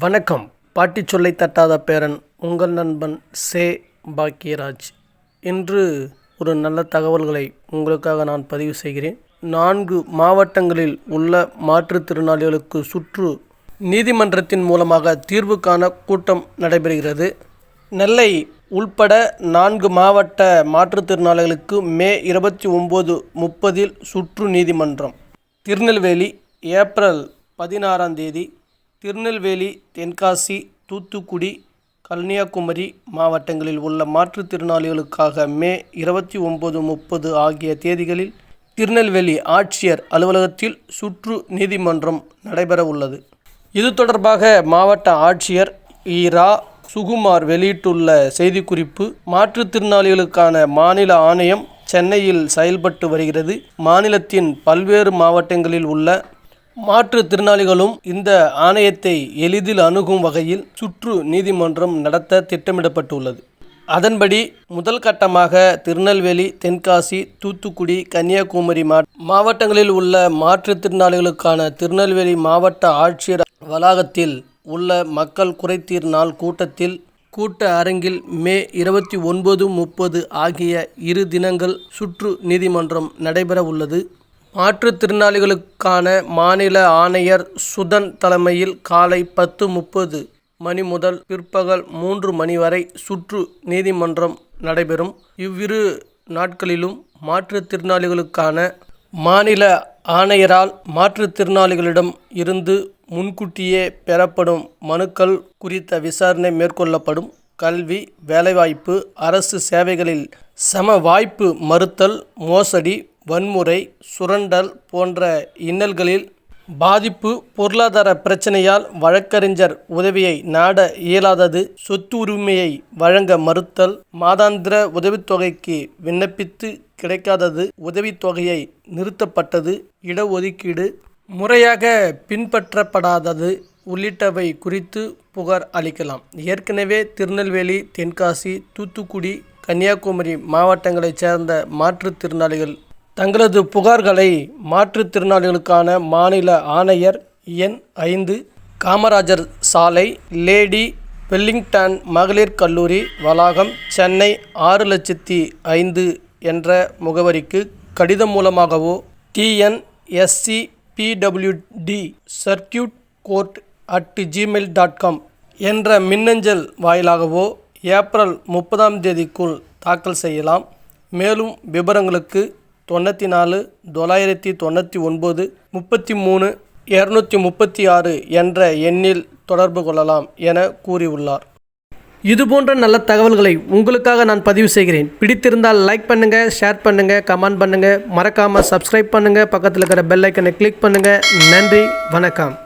வணக்கம். பாட்டி சொல்லை தட்டாத பேரன் உங்கள் நண்பன் சே. பாக்கியராஜ். இன்று ஒரு நல்ல தகவல்களை உங்களுக்காக நான் பதிவு செய்கிறேன். நான்கு மாவட்டங்களில் உள்ள மாற்றுத்திறனாளிகளுக்கு சுற்று நீதிமன்றத்தின் மூலமாக தீர்வு காண கூட்டம் நடைபெறுகிறது. நெல்லை உள்பட நான்கு மாவட்ட மாற்றுத்திறனாளிகளுக்கு மே இருபத்தி ஒம்பது முப்பதில் சுற்று நீதிமன்றம். திருநெல்வேலி ஏப்ரல் பதினாறாம் தேதி திருநெல்வேலி தென்காசி தூத்துக்குடி கன்னியாகுமரி மாவட்டங்களில் உள்ள மாற்றுத்திறனாளிகளுக்காக மே இருபத்தி ஒம்பது முப்பது ஆகிய தேதிகளில் திருநெல்வேலி ஆட்சியர் அலுவலகத்தில் சுற்று நீதிமன்றம் நடைபெற உள்ளது. இது தொடர்பாக மாவட்ட ஆட்சியர் இரா சுகுமார் வெளியிட்டுள்ள செய்திக்குறிப்பு மாற்றுத்திறனாளிகளுக்கான மாநில ஆணையம் சென்னையில் செயல்பட்டு வருகிறது. மாநிலத்தின் பல்வேறு மாவட்டங்களில் உள்ள மாற்றுத்திறனாளிகளும் இந்த ஆணையத்தை எளிதில் அணுகும் வகையில் சுற்று நீதிமன்றம் நடத்த திட்டமிடப்பட்டுள்ளது. அதன்படி முதல் கட்டமாக திருநெல்வேலி தென்காசி தூத்துக்குடி கன்னியாகுமரி மாவட்டங்களில் உள்ள மாற்றுத்திறனாளிகளுக்கான திருநெல்வேலி மாவட்ட ஆட்சியர் வளாகத்தில் உள்ள மக்கள் குறைத்தீர் நாள் கூட்டத்தில் கூட்ட அரங்கில் மே இருபத்தி ஒன்பது முப்பது ஆகிய இரு தினங்கள் சுற்று நீதிமன்றம் நடைபெற உள்ளது மாற்றுத்திறனாளிகளுக்கான மாநில ஆணையர் சுதன் தலைமையில் காலை பத்து முப்பது மணி முதல் பிற்பகல் மூன்று மணி வரை சுற்று நீதிமன்றம் நடைபெறும். இவ்விரு நாட்களிலும் மாற்றுத்திறனாளிகளுக்கான மாநில ஆணையரால் மாற்றுத்திறனாளிகளிடம் இருந்து முன்கூட்டியே பெறப்படும் மனுக்கள் குறித்த விசாரணை மேற்கொள்ளப்படும். கல்வி வேலைவாய்ப்பு அரசு சேவைகளில் சம வாய்ப்பு மறுத்தல் மோசடி வன்முறை சுரண்டல் போன்ற இன்னல்களில் பாதிப்பு பொருளாதார பிரச்சனையால் வழக்கறிஞர் உதவியை நாட இயலாதது. சொத்து உரிமையை வழங்க மறுத்தல் மாதாந்திர உதவித்தொகைக்கு விண்ணப்பித்து கிடைக்காதது உதவித்தொகையை நிறுத்தப்பட்டது. இடஒதுக்கீடு முறையாக பின்பற்றப்படாதது உள்ளிட்டவை குறித்து புகார் அளிக்கலாம். ஏற்கனவே திருநெல்வேலி தென்காசி தூத்துக்குடி கன்னியாகுமரி மாவட்டங்களைச் சேர்ந்த மாற்றுத்திறனாளிகள் தங்களது புகார்களை மாற்றுத்திறனாளிகளுக்கான மாநில ஆணையர் எண் ஐந்து காமராஜர் சாலை லேடி வெல்லிங்டன் மகளிர் கல்லூரி வளாகம் சென்னை ஆறு லட்சத்தி ஐந்து என்ற முகவரிக்கு கடிதம் மூலமாகவோ TNSC PWD circuit court at Gmail dot com என்ற மின்னஞ்சல் வாயிலாகவோ ஏப்ரல் முப்பதாம் தேதிக்குள் தாக்கல் செய்யலாம். மேலும் விவரங்களுக்கு தொண்ணூற்றி நாலு தொள்ளாயிரத்தி தொண்ணூற்றி ஒன்பது முப்பத்தி மூணு இரநூத்தி முப்பத்தி ஆறு என்ற எண்ணில் தொடர்பு கொள்ளலாம் என கூறியுள்ளார். இதுபோன்ற நல்ல தகவல்களை உங்களுக்காக நான் பதிவு செய்கிறேன். பிடித்திருந்தால் லைக் பண்ணுங்கள் ஷேர் பண்ணுங்கள் கமெண்ட் பண்ணுங்கள் மறக்காமல் சப்ஸ்கிரைப் பண்ணுங்கள் பக்கத்தில் இருக்கிற பெல் ஐக்கனை கிளிக் பண்ணுங்கள் நன்றி வணக்கம்.